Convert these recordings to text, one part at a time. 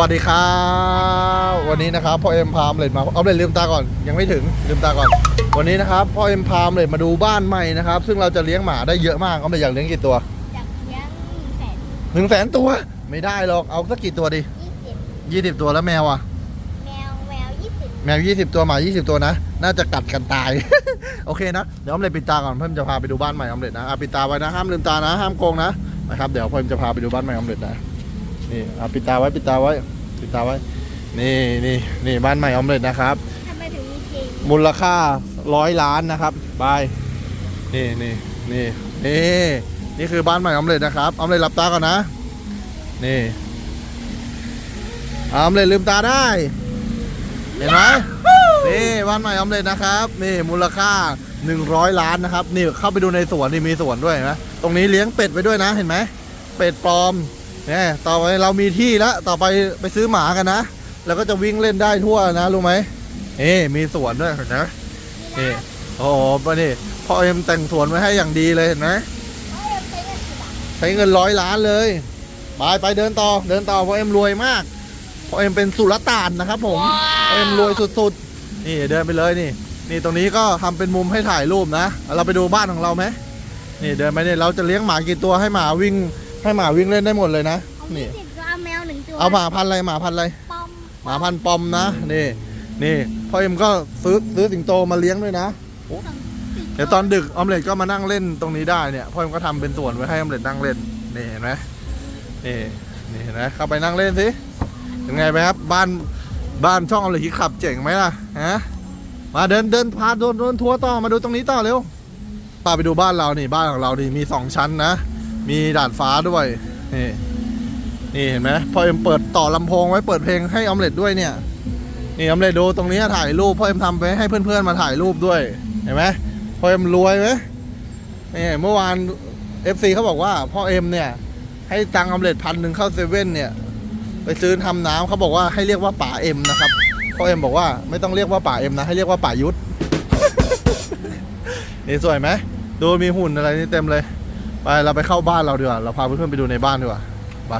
วัสดีครับวันนี้นะครับพ่อเอ็มพามเลยมาเอาเลยลืมตาก่อนยังไม่ถึงลืมตาก่อน วันนี้นะครับพ่อเอ็มพามเลยมาดูบ้านใหม่นะครับ ซึ่งเราจะเลี้ยงหมาได้เยอะมากเอาเลยอยากเลี้ยงกี่ตัวอยากเลี้ยงหนึ่งแสนหนึ่งแสนตัวไม่ได้หรอกเอาสักกี่ตัวดียี่สิบยี่สิบตัวแล้วแมวอะแมวแมวยี่สิบแมวยี่สิบตัวหมายี่สิบตัวนะน่าจะกัดกันตาย โอเคนะเดี๋ยวออมเลยปิดตาก่อนเพิ่มจะพาไปดูบ้านใหม่ออมเลยนะอะปิดตาไว้นะห้ามลืมตานะ ห้ามโกงนะนะครับเดี๋ยวเพิ่มจะพาไปดูบ้านใหม่ออมเลยนะ นี่อะปิดตาไว้ปิดตาไว้ปิดตาไว้ นี่นี่นี่บ้านใหม่ออมเลยนะครับทำไมถึงมีจริงมูลค่าร้อยล้านนะครับไปนี่นี่นี่นี่นี่คือบ้านใหม่ออมเลยนะครับออมเลยหลับตาก่อนนะนี่ออมเลยลืมตาได้ เห็นไหมนี่บ้านใหม่ออมเลยนะครับนี่มูลค่า 100 ล้านนะครับนี่เข้าไปดูในสวนนี่มีสวนด้วยเห็นไหมตรงนี้เลี้ยงเป็ดไว้ด้วยนะเห็นไหมเป็ดปลอม เนี่ยต่อไปเรามีที่แล้วต่อไปไปซื้อหมากันนะ แล้วก็จะวิ่งเล่นได้ทั่วนะรู้ไหมเอ๊มีสวนด้วยเห็นไหมนี่โอ้โหนี่พ่อเอ็มแต่งสวนไว้ให้อย่างดีเลยเห็นไหมใช้เงินร้อยล้านเลยไปไปเดินต่อเดินต่อพ่อเอ็มรวยมากพ่อเอ็มเป็นสุลต่านนะครับ ผมพ่อเอ็มรวยสุดๆ นี่เดินไปเลยนี่ นี่ตรงนี้ก็ทำเป็นมุมให้ถ่ายรูปนะ เราไปดูบ้านของเราไหมนี่เดินไปเนี่ยเราจะเลี้ยงหมากี่ตัวให้หมาวิ่ง ให้หมาวิ่งเล่นได้หมดเลยนะเอานี่ ยี่สิบก็เอาแมวหนึ่งตัวเอาหมาพันธุ์อะไรหมาพันธุ์อะไร ปอมหมาพันธุ์ปอมนะนี่นี่พ่อเอ็มก็ซื้อซื้อสิงโตมาเลี้ยงด้วยนะเดี๋ยวตอนดึกออมเล็ตก็มานั่งเล่นตรงนี้ได้เนี่ยพ่อเอ็มก็ทำเป็นสวนไว้ให้ออมเล็ตนั่งเล่นนี่เห็นไหมนี่นี่เห็นไหมเข้าไปนั่งเล่นสิยังไงไหมครับบ้านบ้านช่องออมเล็ตที่ขับเจ๋งไหมล่ะฮะมาเดินเดินพาโดนโดนทัวร์ต่อมาดูตรงนี้ต่อเร็วพาไปดูบ้านเรานี่บ้านของเรานี่มีสองชั้นนะ มีด่าดฟ้าด้วยนี่นี่เห็นไหมพ่อเอ็มเปิดต่อลำโพงไว้เปิดเพลงให้ออมเล็ตด้วยเนี่ยนี่ออมเล็ตดูตรงนี้ถ่ายรูปพ่อเอ็มทำไปให้เพื่อนๆมาถ่ายรูปด้วยเห็นไหมพ่อเอ็มรวยไหมนี่เมื่อวาน FC เขาบอกว่าพ่อเอ็มเนี่ย ให้ตังค์ออมเล็ตพันหนึ่งเข้าเซเว่นเนี่ย ไปซื้อทำน้ำเขาบอกว่าให้เรียกว่าป่าเอ็มนะครับพ่อเอ็มบอกว่าไม่ต้องเรียกว่าป่าเอ็มนะให้เรียกว่าป่ายุทธนี่สวยไหมดูมีหุ่นอะไรนี่เต็มเลย ไปเราไปเข้าบ้านเราดีกว่าเราพาเพื่อนๆไปดูในบ้านดีกว่าไป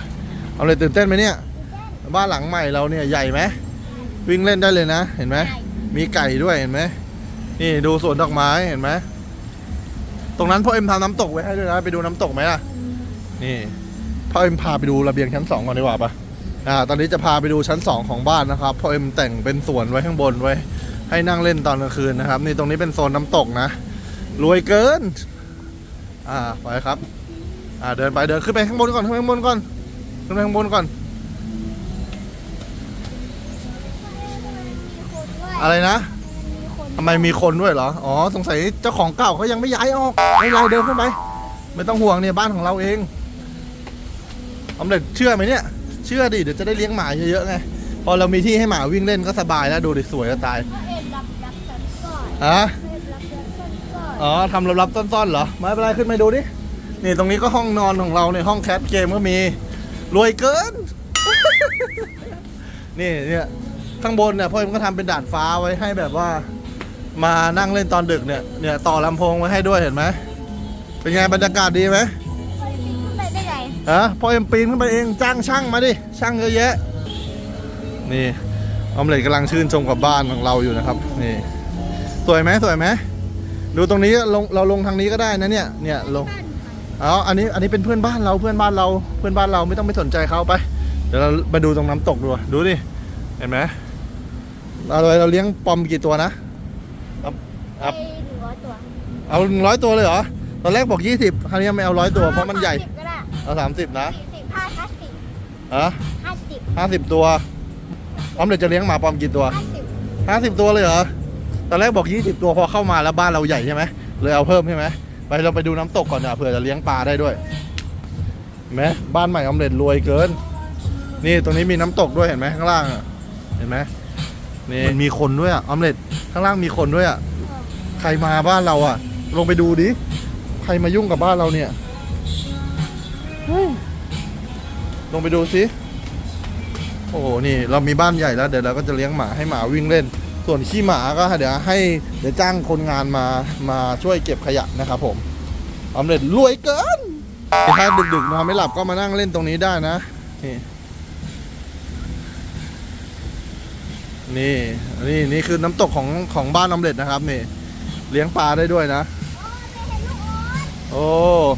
เอาเลยตื่นเต้นไหมเนี่ยบ้านหลังใหม่เราเนี่ยใหญ่ไหมวิ่งเล่นได้เลยนะ เห็นไหมใหญ่มีไก่ด้วยเห็นไหมนี่ดูสวนดอกไม้เห็นไหมตรงนั้นพ่อเอ็มทำน้ำตกไว้ให้ด้วยนะไปดูน้ำตกไหมล่ะนี่พ่อเอ็มพาไปดูระเบียงชั้นสองก่อนดีกว่าปะอ่าตอนนี้จะพาไปดูชั้นสองของบ้านนะครับพ่อเอ็มแต่งเป็นสวนไว้ข้างบนไว้ ให้นั่งเล่นตอนกลางคืนนะครับ นี่ตรงนี้เป็นโซนน้ำตกนะ รวยเกิน อ่าไปครับ อ่าเดินไปเดินขึ้นไปข้างบนก่อนขึ้นไปข้างบนก่อนขึ้นไปข้างบนก่อนมีคนด้วยอะไรนะมีคนทำไมมีคนด้วยเหรอ อ๋อ สงสัยเจ้าของเก่าเขายังไม่ย้ายออกไม่เป็นไรเดินขึ้นไป ไม่ต้องห่วงเนี่ยบ้านของเราเองออมเล็ตเชื่อไหมเนี่ย เชื่อดิ เดี๋ยวจะได้เลี้ยงหมาเยอะๆไง พอเรามีที่ให้หมาวิ่งเล่นก็สบายแล้วดูดิสวยจะตายเขาเอ็มรับรับสันก่อนอะ อนอ๋อทำลับๆซ่อนๆเหรอ ไม่เป็นไรขึ้นไปดูดิ นี่ตรงนี้ก็ห้องนอนของเราในยห้องแคทเกมก็มี รวยเกิน นี่เนี่ยข้างบนเนี่ยพ่อเอ็มก็ทำเป็นดาดฟ้าไว้ให้แบบว่า มานั่งเล่นตอนดึกเนี่ย เนี่ยต่อลำโพงไว้ให้ด้วยเห็นไหม เป็นไงบรรยากาศดีไหมเขาปีนขึ้นไปได้ไงฮะพ่อเอ็มปีนขึ้นไปเองจ้างช่างมาดิ ช่างเยอะแยะ นี่ออมเล็ตกำลังชื่นชมกับบ้านของเราอยู่นะครับ นี่ สวยไหมสวยไหม ดูตรงนี้ลงเราลงทางนี้ก็ได้นะเนี่ยเนี่ยลงบ้านอ๋ออันนี้อันนี้เป็นเพื่อนบ้านเราเพื่อนบ้านเราเพื่อนบ้านเราไม่ต้องไปสนใจเขาไป เดี๋ยวเรามาดูตรงน้ำตกดูดูดิเห็นไหมเราเราเลี้ยงปอมกี่ตัวนะครับไปหนึ่งร้อยตัวเอาหนึ่งร้อยตัวเลยเหรอตอนแรกบอกยี่สิบคราวนี้ไม่เอาร้อยตัวเพราะมันใหญ่สามสิบก็ได้เอาสามสิบนะสี่สิบห้าห้าสิบฮะห้าสิบห้าสิบตัวพร้อมเดี๋ยวจะเลี้ยงหมาปอมกี่ตัวห้าสิบห้าสิบตัวเลยเหรอ ตอนแรกบอกยี่สิบตัวพอเข้ามาแล้วบ้านเราใหญ่ใช่ไหมเลยเอาเพิ่มใช่ไหมไปเราไปดูน้ำตกก่อนนะเผื่อจะเลี้ยงปลาได้ด้วยเห็นไหมบ้านใหม่ออมเล็ตรวยเกิน นี่ตรงนี้มีน้ำตกด้วยเห็นไหมข้างล่างอะเห็นไหมนี่มันมีคนด้วยอะออมเล็ตข้างล่างมีคนด้วยอะใครมาบ้านเราอะลงไปดูดิใครมายุ่งกับบ้านเราเนี่ยเฮ้ยลงไปดูสิโอ้โหนี่เรามีบ้านใหญ่แล้วเดี๋ยวเราก็จะเลี้ยงหมาให้หมาวิ่งเล่น ส่วนขี้หมาก็เดี๋ยวให้เดี๋ยวจ้างคนงานมามาช่วยเก็บขยะนะครับผมออมเล็ตรวยเกินถ้าดึกๆนอนไม่หลับก็มานั่งเล่นตรงนี้ได้นะ นี่นี่นี่นี่คือน้ำตกของของบ้านออมเล็ตนะครับนี่ เลี้ยงปลาได้ด้วยนะ โอ้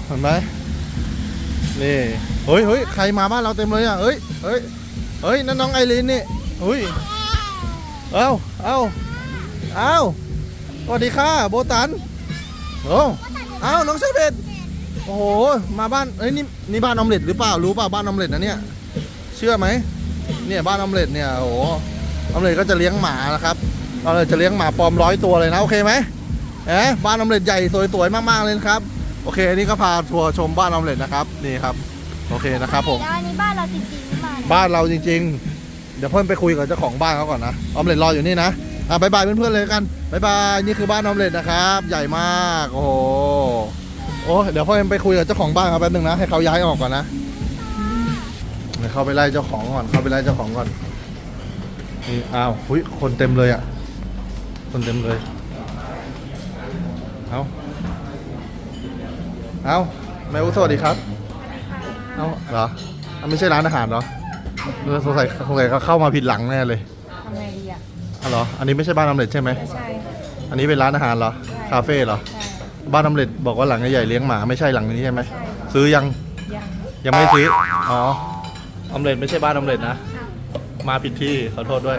เห็นไหมนี่เฮ้ยเฮ้ยใครมาบ้านเราเต็มเลยอะเฮ้ยเฮ้ยเฮ้ยนั่นน้องไอรินนี่เฮ้ย เอ้าเอ้าเอ้าสวัสดีค่ะโบตันโอ้เอ้าน้องเชเบตโอ้โห มาบ้านเอ้ยนี่นี่บ้านออมเล็ตหรือเปล่า รู้เปล่าบ้านออมเล็ตนะเนี่ย เชื่อไหม เนี่ยบ้านออมเล็ตเนี่ยโอ้โหออมเล็ตก็จะเลี้ยงหมานะครับเราเลยจะเลี้ยงหมาปลอมร้อยตัวเลยนะโอเคไหมเอ๊ะบ้านออมเล็ตใหญ่สวยๆมากๆเลยนะครับ โอเคอันนี้ก็พาทัวร์ชมบ้านออมเล็ตนะครับ นี่ครับ โอเคนะครับผม แล้วอันนี้บ้านเราจริงๆหรือเปล่าเนี่ยบ้านเราจริง ๆ เดี๋ยวเพื่อนไปคุยกับเจ้าของบ้านเขาก่อนนะออมเล็ตรออยู่นี่นะอะบายบายเพื่อนๆเลยกันบายบายนี่คือบ้านออมเล็ตนะครับ ใหญ่มากโอ้โหโอ้เดี๋ยวพ่อเอ็มไปคุยกับเจ้าของบ้านเขาแป๊บนึงนะให้เขาย้ายออกก่อนนะเดี๋ยวเข้าไปไล่เจ้าของก่อนเข้าไปไล่เจ้าของก่อนนี่อ้าวหุยคนเต็มเลยอะ คนเต็มเลยเอาเอาแม่อุสวัสดีครับเอาเหรอไม่ใช่ร้านอาหารเหรอ เออสงสัยสงสัยเขาเข้ามาผิดหลังแน่เลยทำไงดีอะอ๋อเหรอ อันนี้ไม่ใช่บ้านออมเล็ตใช่ไหมไม่ใช่ค่ะอันนี้เป็นร้านอาหารเหรอ คาเฟ่เหรอ ใช่บ้านออมเล็ตบอกว่าหลังใหญ่ๆเลี้ยงหมาไม่ใช่หลังนี้ใช่ไหม ใช่ค่ะซื้อยัง ยังยังไม่ซื้อ อ๋อออมเล็ตไม่ใช่บ้านออมเล็ตนะ มาผิดที่ขอโทษด้วย